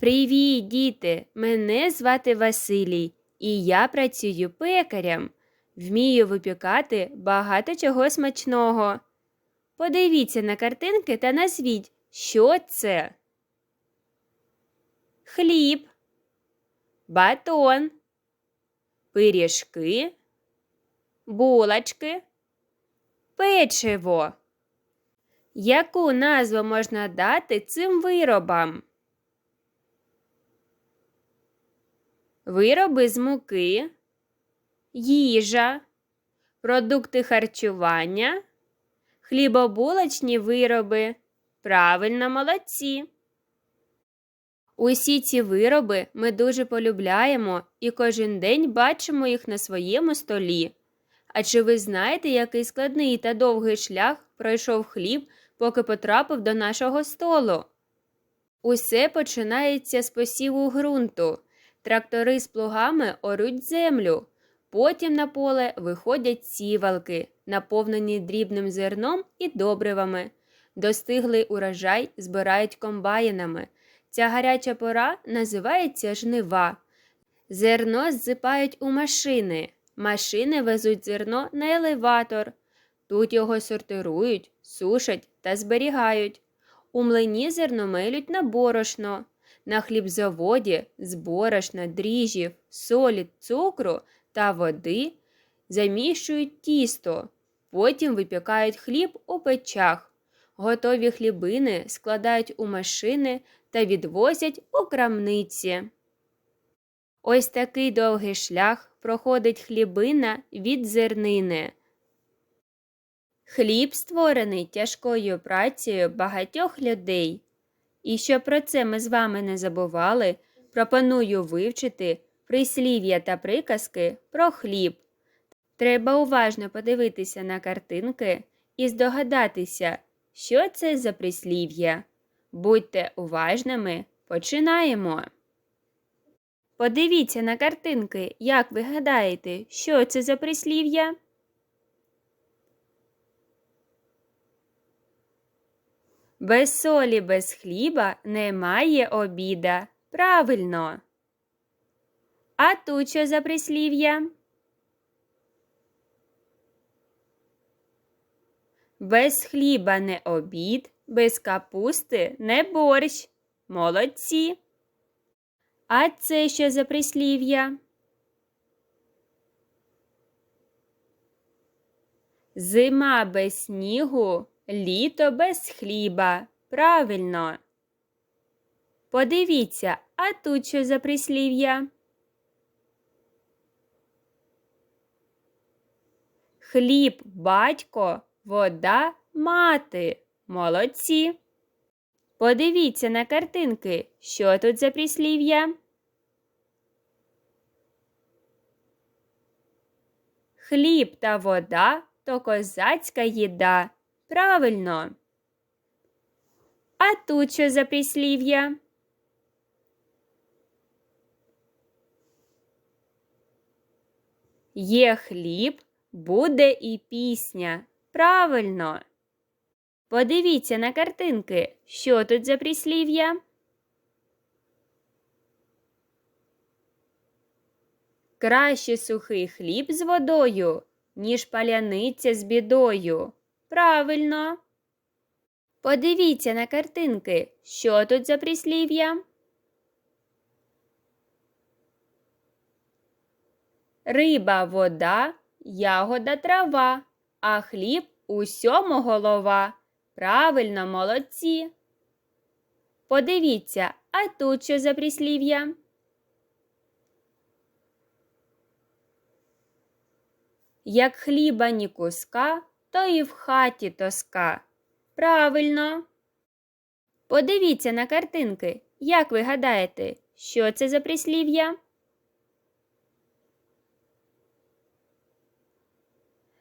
Привіт, діти! Мене звати Василій, і я працюю пекарем. Вмію випікати багато чого смачного. Подивіться на картинки та назвіть, що це. Хліб, батон, пиріжки, булочки, печиво. Яку назву можна дати цим виробам? Вироби з муки, їжа, продукти харчування, хлібобулочні вироби. Правильно, молодці. Усі ці вироби ми дуже полюбляємо і кожен день бачимо їх на своєму столі. А чи ви знаєте, який складний та довгий шлях пройшов хліб, поки потрапив до нашого столу? Усе починається з посіву ґрунту. Трактори з плугами оруть землю. Потім на поле виходять сівалки, наповнені дрібним зерном і добривами. Достиглий урожай збирають комбайнами. Ця гаряча пора називається жнива. Зерно зсипають у машини. Машини везуть зерно на елеватор. Тут його сортирують, сушать та зберігають. У млині зерно мелють на борошно. На хлібзаводі з борошна, дріжджів, солі, цукру та води замішують тісто. Потім випікають хліб у печах. Готові хлібини складають у машини та відвозять у крамниці. Ось такий довгий шлях проходить хлібина від зернини. Хліб створений тяжкою працею багатьох людей. І щоб про це ми з вами не забували, пропоную вивчити прислів'я та приказки про хліб. Треба уважно подивитися на картинки і здогадатися, що це за прислів'я. Будьте уважними, починаємо. Подивіться на картинки, як ви гадаєте, що це за прислів'я? Без солі, без хліба немає обіда. Правильно. А тут що за прислів'я? Без хліба не обід, без капусти не борщ. Молодці. А це що за прислів'я? Зима без снігу, літо без хліба. Правильно. Подивіться, а тут що за прислів'я? Хліб батько, вода мати. Молодці. Подивіться на картинки, що тут за прислів'я. Хліб та вода то козацька їда. Правильно. А тут що за прислів'я? Є хліб, буде і пісня. Правильно. Подивіться на картинки, що тут за прислів'я. Краще сухий хліб з водою, ніж паляниця з бідою. Правильно. Подивіться на картинки, що тут за прислів'я. Риба вода, ягода трава, а хліб усьому голова. Правильно, молодці. Подивіться, а тут що за прислів'я? Як хліба ні куска, то і в хаті тоска. Правильно. Подивіться на картинки. Як ви гадаєте, що це за прислів'я?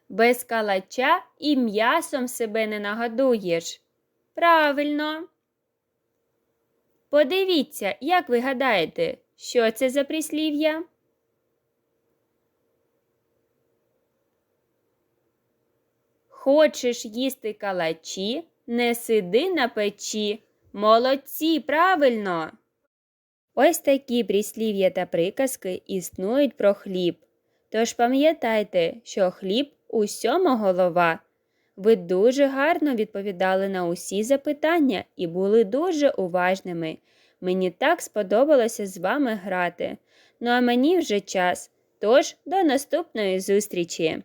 Без калача і м'ясом себе не нагодуєш. Правильно. Подивіться, як ви гадаєте, що це за прислів'я? Хочеш їсти калачі, не сиди на печі. Молодці, правильно. Ось такі прислів'я та приказки існують про хліб. Тож пам'ятайте, що хліб усьому голова. Ви дуже гарно відповідали на усі запитання і були дуже уважними. Мені так сподобалося з вами грати. Ну а мені вже час. Тож до наступної зустрічі!